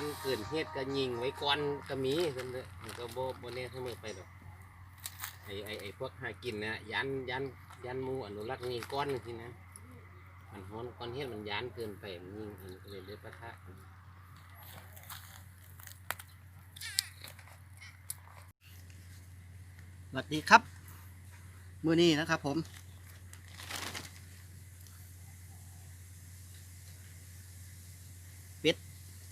ยานเกินเหตุก็ยิงไว้ก่อนก็มีเพิ่นเด้อมันก็บ่บ่แน่เสมอไปดอกไอ้ไอ้ไอ้พวกหากินนะยานยานยานหมูอนุรักษ์ยิงก้อนจังซี่นะ มันฮ้อนก้อนเหตุมันยานเกินไปมันยิงอันก็เลยได้ปะทะกันสวัสดีครับ มือนี้นะครับผม เป็ด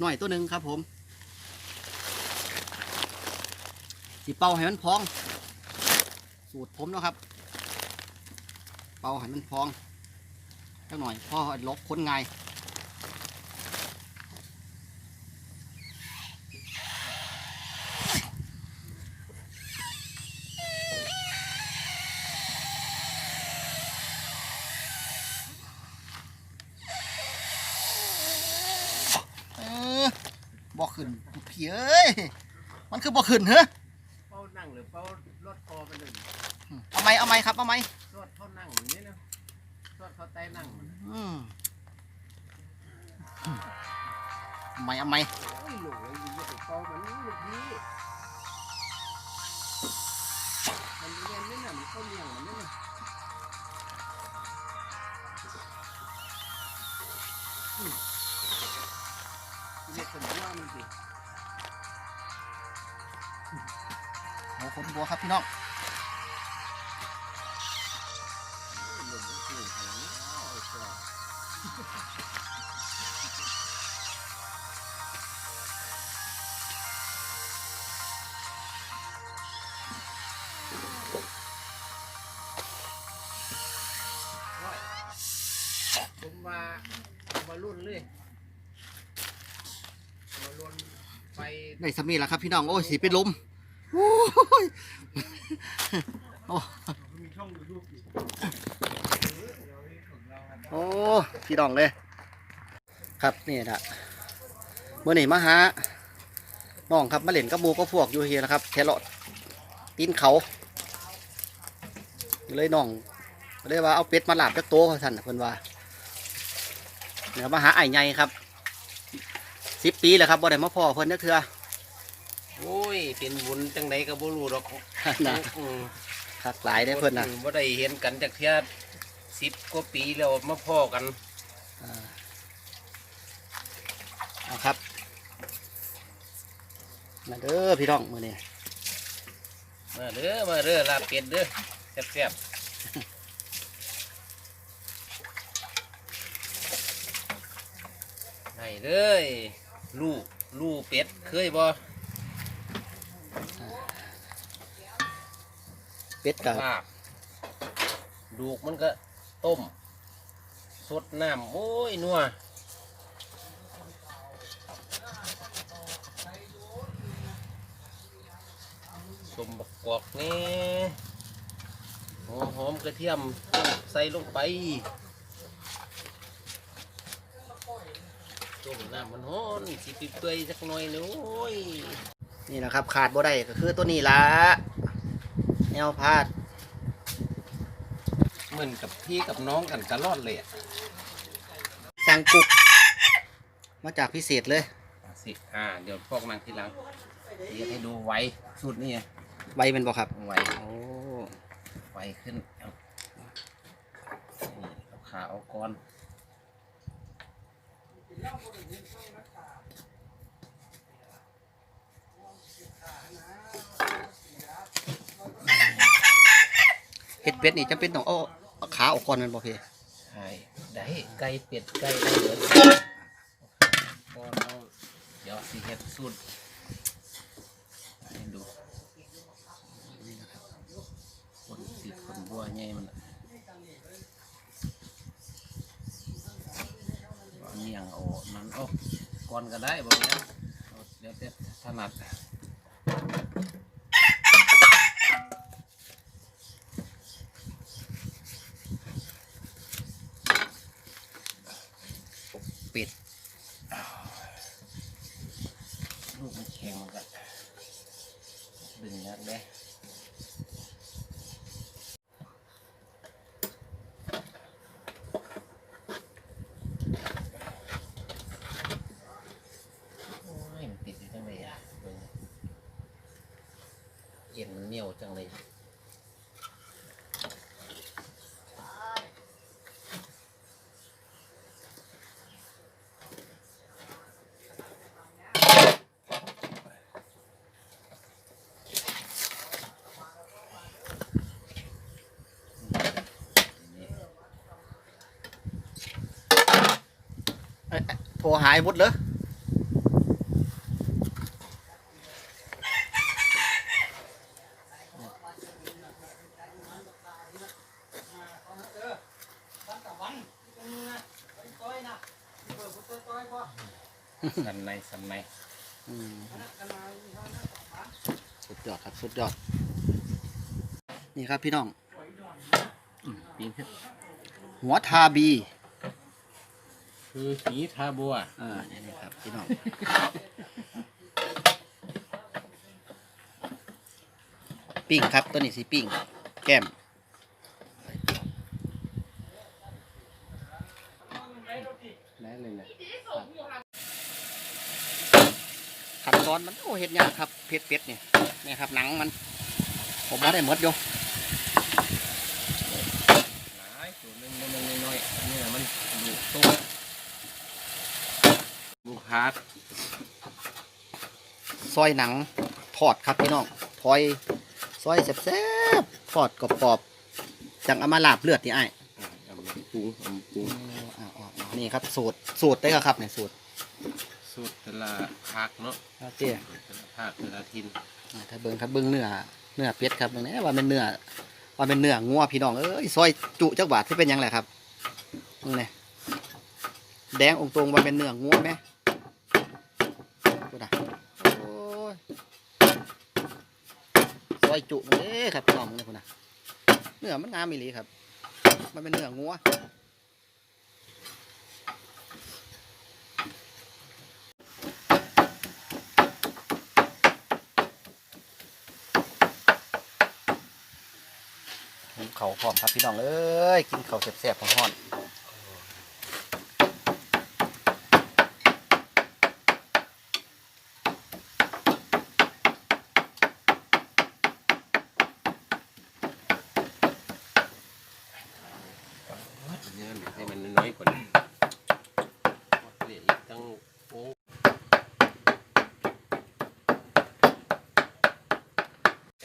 หน่อยตัวหนึ่งครับผมสีเป่าให้มันพอง สูตรผมเนาะครับ เป่าให้มันพองจักหน่อยพ่อลกคนไงาย ขึ้นพี่เอ้ยมันคือบ่ขึ้นเหรอเป้านั่งหรือเป้ารถคอไปหนึ่งเอาไหมเอาไหมครับเอาไหมรถเขานั่งอย่างนี้นะรถเขาใต้นั่งมันอืมเอาไหมเอาไหมโอ้ยหลงเลยอยู่กับเป้ามันลูกนี้ ขนบัวครับพี่น้องหนุ่มมันคือขนาดนี้อ้าวไอ้ตัวผมมามารุ่นเลยมารุ่นไป ได้สามีแล้วครับพี่น้อง โอ้ยสีเป็นลม โอ้ยโอ้โอ้พี่น้องเลย ครับนี่นะเมื่อนี่มาหาน้องครับมาเล่นกับหมูก็พวกอยู่เฮียนะครับแครอทตีนเขาเลยน้องเลยว่าเอาเป็ดมาหลาบจักโตเขาสั่นน่ะเพิ่นว่าเดี๋ยวมาหาไอ้ใหญ่ครับสิบปีแล้วครับบ่ได้มาพ่อเพิ่นจักเทื่อ โอ้ย เป็นบุญจังไดก็บ่รู้ดอกนะอืมคักหลายได้อเพิ่นนะบ่ได้เห็นกันจากเที่ยสิบกว่าปีแล้วมาพ่อกัน อ่าเอาครับมาเด้อพี่น้องมือนี้มาเด้อมาเด้อลาบเป็ดเด้อแซ่บๆ ให้เลย ลูกลูกเป็ดเคยบ่ เป็ดกับลาบลูกมันก็ต้มสดน้ำโอ้ยนัวสมบักกอกนี่หัวหอมกระเทียมใส่ลงไปต้มน้ำมันฮ้อนสิปิเปื่อยสักหน่อยหนึงโอ้ยนี่นะครับขาดบ่ได้ก็คือตัวนี้ละ แนวพาดเหมือนกับพี่กับน้องกันตลอดเลยอะสั่งกุก มาจากพิเศษเลยอะสิอ่า เดี๋ยวพอกนางทีหลังเดี๋ยวให้ดูไวสุดนี่ไงใบมันบอกครับไวโอ้ไวขึ้นเอานี่เอาขาเอาก้อน เห็ดเป็ดนี่จำเป็นต้องเอาเอขาออกก่อนแมันบอกพี่ใช่ได้ไก่เป็ดไก่ได้เลยก้อนเอาเดี๋ยวสิเฮ็ดสุดให้ดูนี่นะครับคนติดคนบัวใหญ่มันน่ะเอาเนียงเอามันเอาก้อนก็ได้บ่เนี่ยเอาเดี๋ยวแต่ถนัด เป็ด ลูกมันแข็งมันก็ดึงยากเด้ เอ็นเหนียวจังเลย เอ้ยโทร หายหมดเลยสันในสันในอืมสุดยอดครับ สุดยอด นี่ครับพี่น้องปีนขึ้นหัวทาบี คือผีทาบัวอ่านี่นี่ครับพี่น้องปิ้งครับตัวนี้สิปิ้งแก้มได้เลยนะขั้นตอนมันโอ้เห็ดยากครับเผ็ดเป็ดเนี่ยนี่ครับหนังมัน ผมมาได้หมดอยู่หลายตัวหนึงมันน้อยๆอันนี้นะมันดูโต บุคาดซอยหนังทอดครับพี่น้องทอยซอยแซ่บๆทอดกรอบๆจังเอามาลาบเลือดนี่ไอ้ายเอามาปรุงเอามาปรุงอ้าวๆๆนี่ครับสูตรสูตรได้ก็ครับเนี่ยสูตรสูตรแต่ละภาคเนาะเอาเจ้แต่ละภาคแต่ละทินอ่าถ้าเบิ่งครับเบิ่งเนื้อเนื้อเป็ดครับเบิ่งแหนี้ว่าเป็นเนื้อว่าเป็นเนื้องัวพี่น้องเอ้ยซอยจุจักบาทที่เป็นหยังไงครับนี่ไงแดงองค์ตรงว่าเป็นเนื้องัวไหมดูนะโอ้ย ซอยจุเอ้ครับพี่น้องนี่คุณนะเนื้อมันงามอีหลีครับ มันเป็นเนื้องัวเขาพร้อมครับพี่น้องเอ้ยกินเขาแซ่บๆของฮ้อน เนี่ยให้มันน้อยกว่านี้เหลืออีกตั้งโอ้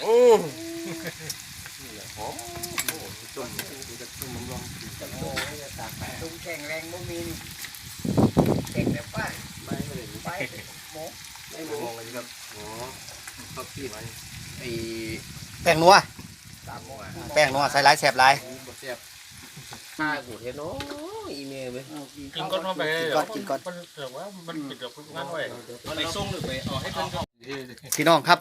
โอ้ นี่แหละหอมโอ้จุ่มจะจุ่มมันลองจะโอ้ยจะตากแปะตุ้มแข็งแรงบ่มีนี่เก่งแต่ป้าไม่ไม่ได้ไปหมอไม่มองเลยครับอ๋อเขาพี่ไว้ไอ้แป้งนัวสามโมงอะแป้งนัวใส่หลายแซ่บหลายแสบข้ากูเห็นโอ้อีเมลไปกินก้อนเข้าไปกินก่อนกินก่อนมันเถื่อว่ามันปิดกับงานไว้มันไปส่งหรือไปเอาให้เพิ่นพี่น้องครับ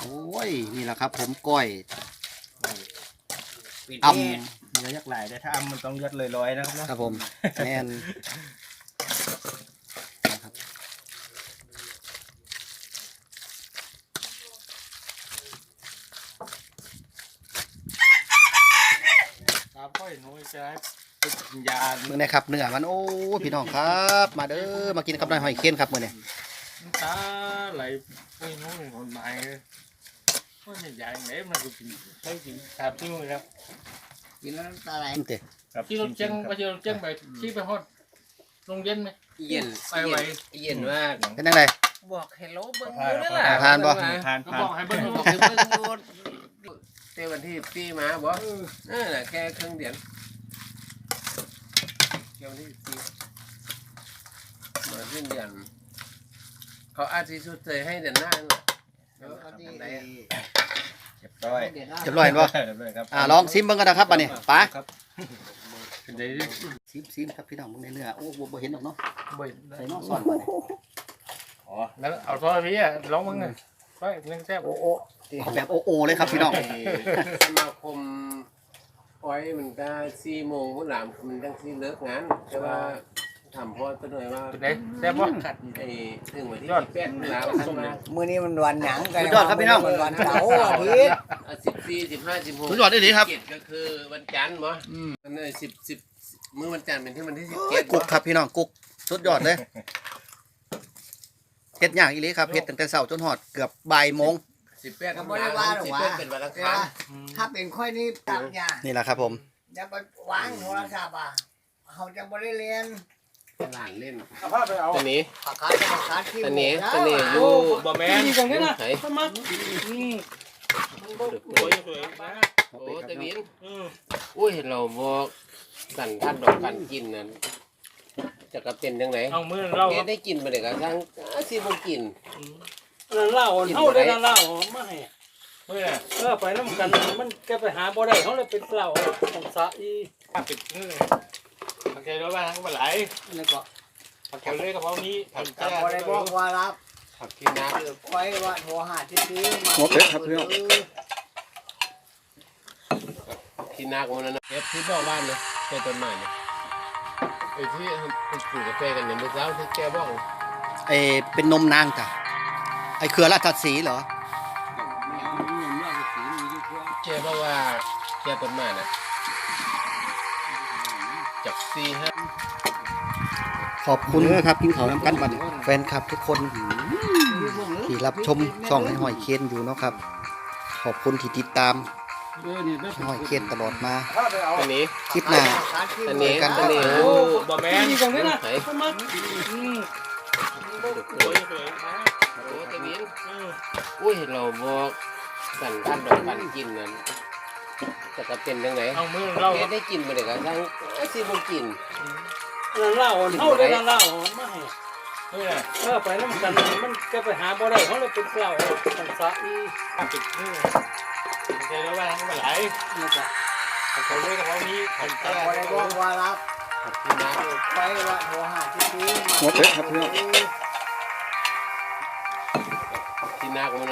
โอ้ย นี่แหละครับผมก้อยปิดอ่นี่เนื้อยักษ์หลายแต่ถ้าอ้ำมันต้องยัดลอยๆนะครับำนะครับผมแน่นนะครับตามค่อยหนูจะให้เป็นยามือไหนครับเนื้อมันโอ้ยพี่น้องครับ มาเด้อมากินกับนายหอยเคนครับมือนี้ตาไหลไม่นู้นคนให ม่ก็ไม่ใหญ่ไหนมันก็กินใช้กินตามที่นู่นครับกินแล้วน้ำตาไหลกินเตะครับที่เราเจ้งไปที่เราเจ้งไปที่ไปฮอดโรงเย็นไหมเย็นไปไว้เย็นมากเป็นยังไงบอกเฮลโลเบิ้งดูนั่นแหละทานบ่ทานก็ทาบนอกให้เบิ้งบอกให้เบิ้งดูเต้วันที่ปีมาบ่นั่นแหละแค่ครึ่งเดือนแค่วันที่ปีมาสิ้นเดือนเขาอาจจะสุดใจให้เดือนหน้านั่นแหละแล้วก็ที่ไหน เรียบร้อยเด็ดเรียบร้อยเห็นบ่เรียบร้อยครับอ่าลองซิมเบิ่งกันนะครับบัดนี้ป๋าครับเป็นไงซิมซิมครับพี่น้องเบิ่งในเนื้อโอ้บ่บ่เห็นหรอกเนาะบ่ใส่น้องซ่อนบัดนี้อ๋อแล้วเอาโทรพี่อะลองมึงอะไปนึงแซ่บโอ้โอ้เอาแบบโอโอเลยครับพี่น้องไอ้สมาคมอ้อยมันก็สี่โมงพุ่นหลามมันตั้งที่เลิกงานแต่ว่า ทำเพราะตัวหน่อยว่าเป็นไงแซ่บบ่ ขัดไอ้ถึงวันที่ยอด แปดพุ่นหลามขัดมามื้อนี้มันวันหยังกันสุดยอดครับพี่น้อง มันวันเสาร์อาทิตย์สิบสี่สิบห้าสิบหกสุดยอดดีครับ เจ็ดก็คือวันจันทร์มั้งมันเลยสิบสิบมื้อวันจันทร์เป็นที่วันที่สิบโอ้เจ็ยดกุกครับพี่น้องกุกสุดยอดเลยเฮ็ดยากอีหลีครับเฮ็ดตั้งแต่เช้าจนฮอดเกือบบ่ายโมงสิบแปดก็บ่ได้ว่าหรอกสิบว่าแปดเป็นวันอังคารถ้าเป็นค่อยนี่ตักยานี่แหละครับผม อย่าไปวางโทรศัพท์อะเขาจะบ่ได้เรียน หลานเล่นเอาผ้าไปเอาตัวนี้ปากกาจะปากกาที่ตัวนี้หมดตัวนี้แล้วอยู่บ่แม่นนี่ตรงนี้นะไหนทำไมอืมสวยสวยนะโอ้ตะวินอืมอุ้ยเราบอกสั่นท่านดอกกันกินนั่นจะกระเป็นยังไงเอามือเราแกได้กินมาเด็กกระทั่งสิบ่กินนั่นเล่าอ่อนเฮาได้นั่นเล่าอ่อนมาให้มือน่ะเออไปน้ำกันมันแกไปหาบ่ได้เขาเลยเป็นเปล่าของสะอีผ้าปิดมือโอเคแล้วบ้างก็ไหลนี่ก็ผักเขียวเลยกระเพรานี้ผักแต่บ่ได้บอกว่ารับผักที่นักไว้ว่าโทรหาที่ซื้อมาหัวเป็ดครับเพี่องที่นักมันนะเอฟที่บอกบ้านนะแค่ต้นไม้เนี่ยไอ้ที่ปลูกกาแฟกันเนี่ยเมื่อเช้าที่แกบอกไอเป็นนมนางจ้ะไอเครือราชสีห์เหรอแกบอกว่าแกต้นไม้นะ สี่ห้าขอบคุณครับกินเขาวน้ำกันบัดนแฟนคลับทุกคนที่รับชมช่องให้หอยเคนอยู่เนาะครับ ขอบคุณที่ติดตามให้หอยเคนตลอดมาผ้าไปเอาตัวนี้ คลิปหน้า อันนี้กันอันนี้โอ้บ่แม่นนี่ตรงนี้นะไหนทำไมอืมสวยสวยนะโอ้ตะวินอืมอุ้ยเราบอกสั่นท่านดอกกันกินนั่น จะกระเป็นยังไงเอามือเราแกได้กินมาเด็กกระทั่งสิบ่กิน นั่นเล่าอ่อนเฮาได้นั่นเล่าอ่อนมาให้มือน่ะเออไปน้ำกันมันแกไปหาบ่ได้เขาเลยเป็นเปล่าของสะอีผ้าปิดมือโอเคแล้วบ้างก็ไหลนี่ก็ผักเขียวเลยกระเพรานี้ผักแต่บ่ได้บอกว่ารับผักที่นักไว้ว่าโทรหาที่ซื้อมาหัวเป็ดครับพี่น้อง ที่นักมัน